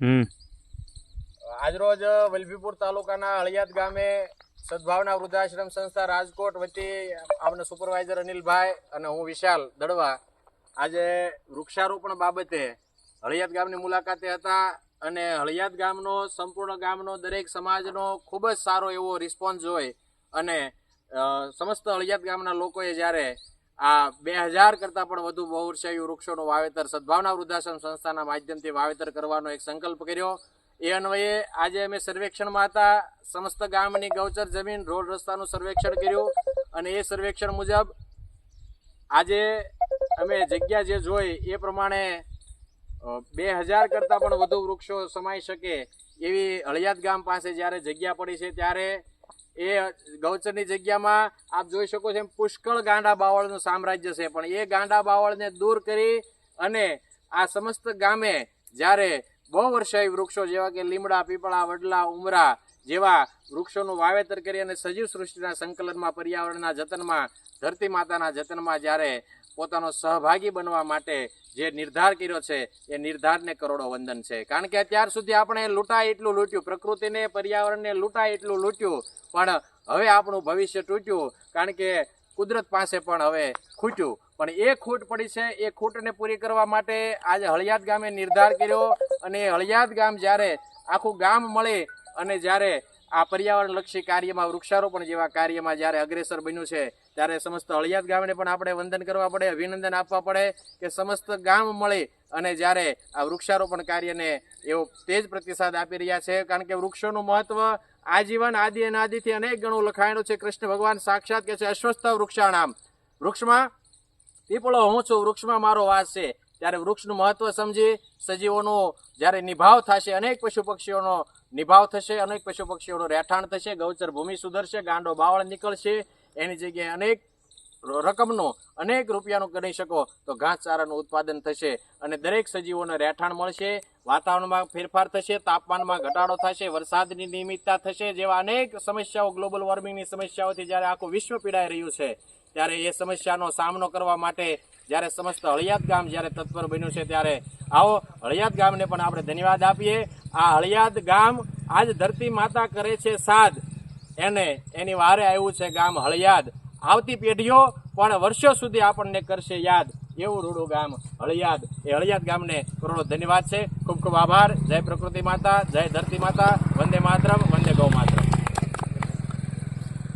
હમ. આજરોજ વલભીપુર તાલુકાના હળિયાદ ગામે સદભાવના વૃદ્ધાશ્રમ સંસ્થા રાજકોટ વતી આપણા સુપરવાઇઝર અનિલભાઈ અને હું વિશાલ દડવા આજે વૃક્ષારોપણ બાબતે હળિયાદ ગામની મુલાકાતે હતા અને હળિયાદ ગામનો સંપૂર્ણ ગામનો દરેક સમાજનો ખૂબ જ સારો એવો રિસ્પોન્સ જોઈ અને સમસ્ત હળિયાદ ગામના લોકોએ જ્યારે આ બે હજાર કરતાં પણ વધુ બહુર્ષાયુ વૃક્ષોનું વાવેતર સદભાવના વૃદ્ધાશ્રમ સંસ્થાના માધ્યમથી વાવેતર કરવાનો એક સંકલ્પ કર્યો. એ અન્વયે આજે અમે સર્વેક્ષણમાં હતા. સમસ્ત ગામની ગૌચર જમીન રોડ રસ્તાનું સર્વેક્ષણ કર્યું અને એ સર્વેક્ષણ મુજબ આજે અમે જગ્યા જે જોઈ એ પ્રમાણે બે હજાર કરતાં પણ વધુ વૃક્ષો સમાઈ શકે એવી હળિયાદ ગામ પાસે જ્યારે જગ્યા પડી છે ત્યારે એ ગૌચરની જગ્યામાં આપ જોઈ શકો છો એમ પુષ્કળ ગાંડા બાવળનું સામ્રાજ્ય છે. પણ એ ગાંડા બાવળને દૂર કરી અને આ સમસ્ત ગામે જ્યારે બહુ વર્ષાયી વૃક્ષો જેવા કે લીમડા, પીપળા, વડલા, ઉમરા જેવા વૃક્ષોનું વાવેતર કરી અને સજીવ સૃષ્ટિના સંકલનમાં, પર્યાવરણના જતનમાં, ધરતી માતાના જતનમાં જ્યારે પોતાનો સહભાગી બનવા માટે જે નિર્ધાર કર્યો છે, એ નિર્ધારને કરોડો વંદન છે. કારણ કે અત્યાર સુધી આપણે લૂંટાય એટલું લૂંટ્યું, પ્રકૃતિને, પર્યાવરણને લૂંટાય એટલું લૂંટ્યું, પણ હવે આપણું ભવિષ્ય તૂટ્યું. કારણ કે કુદરત પાસે પણ હવે ખૂટ્યું. પણ એ ખૂટ પડી છે, એ ખૂટને પૂરી કરવા માટે આજે હળિયાદ ગામે નિર્ધાર કર્યો. અને હળિયાદ ગામ જ્યારે આખું ગામ મળે અને જ્યારે આ પર્યાવરણલક્ષી કાર્યમાં વૃક્ષારોપણ જેવા કાર્યમાં જ્યારે અગ્રેસર બન્યું છે, ત્યારે સમસ્ત હળિયાદ ગામને પણ આપણે વંદન કરવા પડે, અભિનંદન આપવા પડે કે સમસ્ત ગામ મળી અને જ્યારે આ વૃક્ષારોપણ કાર્યને એવો તેજ પ્રતિસાદ આપી રહ્યા છે, કારણ કે વૃક્ષોનું મહત્વ આજીવન આદિ અનાદિથી અનેક ગણું લખાયેલું છે. કૃષ્ણ ભગવાન સાક્ષાત કે છે અશ્વસ્થ વૃક્ષાણામ. વૃક્ષમાં પીપળો હું છું, વૃક્ષમાં મારો વાસ છે. ત્યારે વૃક્ષનું મહત્વ સમજી સજીવોનો જ્યારે નિભાવ થશે, અનેક પશુ પક્ષીઓનો નિભાવ થશે, અનેક પશુ પક્ષીઓનું રહેઠાણ થશે, ગૌચર ભૂમિ સુધરશે, ગાંડો બાવળ નીકળશે, એની જગ્યાએ અનેક રકમનું, અનેક રૂપિયાનું કરી શકો, તો ઘાસચારાનું ઉત્પાદન થશે અને દરેક સજીવોને રહેઠાણ મળશે, વાતાવરણમાં ફેરફાર થશે, તાપમાનમાં ઘટાડો થશે, વરસાદની નિયમિતતા થશે, જેવા અનેક સમસ્યાઓ ગ્લોબલ વોર્મિંગની સમસ્યાઓથી જ્યારે આખું વિશ્વ પીડાઈ રહ્યું છે, ત્યારે એ સમસ્યાનો સામનો કરવા માટે જ્યારે સમસ્ત હળિયાદ ગામ જ્યારે તત્પર બન્યું છે, ત્યારે આવો હળિયાદ ગામને પણ આપણે ધન્યવાદ આપીએ. આ હળિયાદ ગામ આજ ધરતી માતા કરે છે સાદ. એને, એની વારે આવ્યું છે ગામ હળિયાદ. આવતી પેઢીઓ પણ વર્ષો સુધી આપણને કરશે યાદ. એવું રૂડું ગામ હળિયાદ. એ હળિયાદ ગામને કરોડો ધન્યવાદ છે. ખૂબ ખૂબ આભાર. જય પ્રકૃતિ માતા, જય ધરતી માતા. વંદે માતરમ, વંદે ગૌ માતા